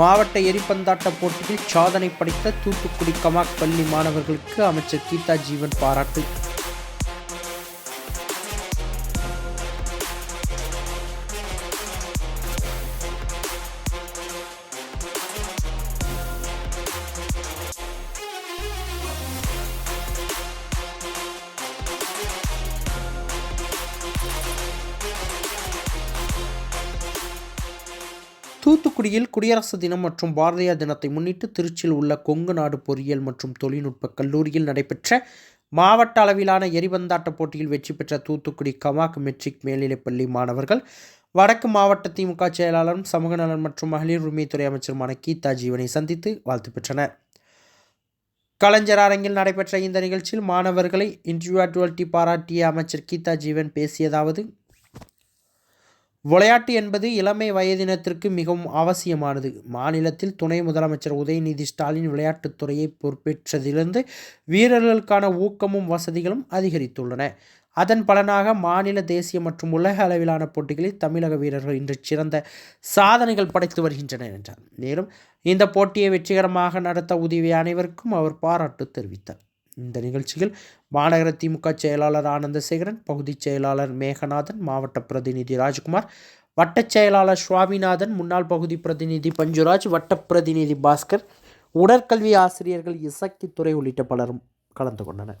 மாவட்ட எரிப்பந்தாட்ட போட்டியில் சாதனை படைத்த தூத்துக்குடி கமாக் பள்ளி மாணவர்களுக்கு அமைச்சர் கீதா ஜீவன் பாராட்டு. தூத்துக்குடியில் குடியரசு தினம் மற்றும் பாரதியார் தினத்தை முன்னிட்டு திருச்சியில் உள்ள கொங்கு நாடு பொறியியல் மற்றும் தொழில்நுட்ப கல்லூரியில் நடைபெற்ற மாவட்ட அளவிலான எரிபந்தாட்ட போட்டியில் வெற்றி பெற்ற தூத்துக்குடி கமாக் மெட்ரிக் மேல்நிலைப்பள்ளி மாணவர்கள் வடக்கு மாவட்ட திமுக செயலாளரும் சமூக நலன் மற்றும் மகளிர் உரிமைத்துறை அமைச்சருமான கீதா ஜீவனை சந்தித்து வாழ்த்து பெற்றனர். கலைஞர் அரங்கில் நடைபெற்ற இந்த நிகழ்ச்சியில் மாணவர்களை இண்டிவிஜுவாலிட்டி பாராட்டிய அமைச்சர் கீதா ஜீவன் பேசியதாவது விளையாட்டு என்பது இளமை வயதினத்திற்கு மிகவும் அவசியமானது. மாநிலத்தில் துணை முதலமைச்சர் உதயநிதி ஸ்டாலின் விளையாட்டுத்துறையை பொறுப்பேற்றதிலிருந்து வீரர்களுக்கான ஊக்கமும் வசதிகளும் அதிகரித்துள்ளன. அதன் பலனாக மாநில தேசிய மற்றும் உலக அளவிலான போட்டிகளில் தமிழக வீரர்கள் இன்று சிறந்த சாதனைகள் படைத்து வருகின்றனர் என்றார். மேலும் இந்த போட்டியை வெற்றிகரமாக நடத்த உதவிய அனைவருக்கும் அவர் பாராட்டு தெரிவித்தார். இந்த நிகழ்ச்சியில் மாநகர திமுக செயலாளர் ஆனந்தசேகரன் பகுதிச் செயலாளர் மேகநாதன் மாவட்ட பிரதிநிதி ராஜ்குமார் வட்டச் செயலாளர் சுவாமிநாதன் முன்னாள் பகுதி பிரதிநிதி பஞ்சுராஜ் வட்ட பிரதிநிதி பாஸ்கர் உடற்கல்வி ஆசிரியர்கள் இசக்கித்துறை உள்ளிட்ட பலரும் கலந்து கொண்டனர்.